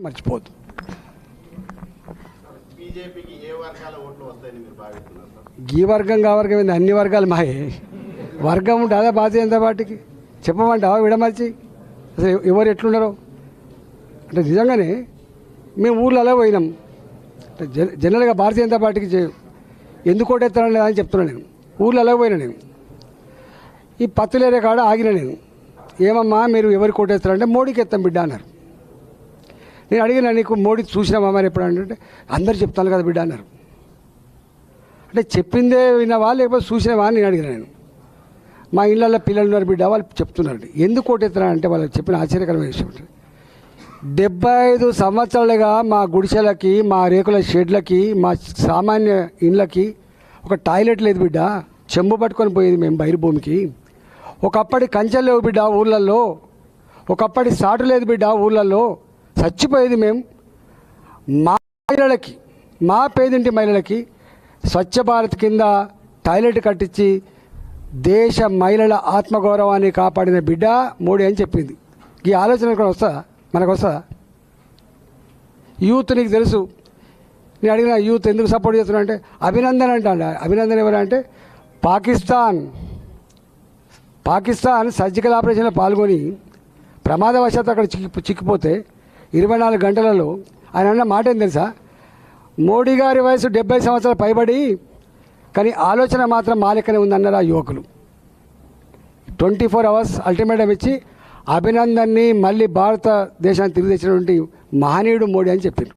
మర్చిపోద్దు. ఈ వర్గం కా వర్గం ఏంది? అన్ని వర్గాలు మాయే. వర్గం ఉంటుంది అదే భారతీయ జనతా పార్టీకి? చెప్పమంటావా విడమర్చి? అసలు ఎవరు ఎట్లున్నారో? అంటే నిజంగానే మేము ఊర్లలో పోయినాం. అంటే జన- జనరల్గా భారతీయ జనతా పార్టీకి చే- ఎందుకు ఓటెత్తారని అని చెప్తున్నాను నేను. ఊర్లలో పోయినా నేను. ఈ పత్తులేరే కాడ ఆగిన నేను. ఏమమ్మా మీరు ఎవరికి ఓటేస్తారంటే మోడీకి ఎత్తాం బిడ్డ అన్నారు. నేను అడిగిన నీకు మోడీ చూసినామా మరి ఎప్పుడు అంటే అందరు చెప్తాను కదా బిడ్డ అన్నారు. అంటే చెప్పిందే విన్నావా లేకపోతే చూసినావా అని నేను అడిగిన నేను. మా ఇళ్ళల్లో పిల్లలు ఉన్నారు బిడ్డ వాళ్ళు చెప్తున్నారు. ఎందుకు ఓటెత్తున్నా అంటే వాళ్ళకి చెప్పిన ఆశ్చర్యకరమైన విషయం ఏంటంటే, డెబ్బై ఐదు సంవత్సరాలుగా మా గుడిసెలకి మా రేకుల షెడ్లకి మా సామాన్య ఇండ్లకి ఒక టాయిలెట్ లేదు బిడ్డ. చెంబు పట్టుకొని పోయేది మేము బహిర్భూమికి. ఒకప్పటి కంచెలు లేవు బిడ్డ ఊళ్ళల్లో ఒకప్పటి సాటు లేదు బిడ్డ ఊళ్ళల్లో చచ్చిపోయేది మేము మా మహిళలకి మా పేదింటి మహిళలకి స్వచ్ఛ భారత్ కింద టాయిలెట్ కట్టించి దేశ మహిళల ఆత్మగౌరవాన్ని కాపాడిన బిడ్డ మోడీ అని చెప్పింది. ఈ ఆలోచన కూడా వస్తా? మనకు యూత్ నీకు తెలుసు. నేను అడిగిన యూత్ ఎందుకు సపోర్ట్ చేస్తున్నా అంటే అభినందన్ అంట అభినందన్ ఎవరంటే పాకిస్తాన్. పాకిస్తాన్ సర్జికల్ ఆపరేషన్లో పాల్గొని ప్రమాదవశాత్తు అక్కడ చిక్కి చిక్కిపోతే ఇరవై నాలుగు గంటలలో ఆయన అన్న మాట ఏం తెలుసా? మోడీ గారి వయసు డెబ్బై సంవత్సరాలు పైబడి కానీ ఆలోచన మాత్రం మాలికనే ఉందన్నారు ఆ యువకులు. ట్వంటీ ఫోర్ అవర్స్ అల్టిమేటం ఇచ్చి అభినందన్ని మళ్ళీ భారతదేశాన్ని తిరిగి తెచ్చినటువంటి మహనీయుడు మోడీ అని చెప్పారు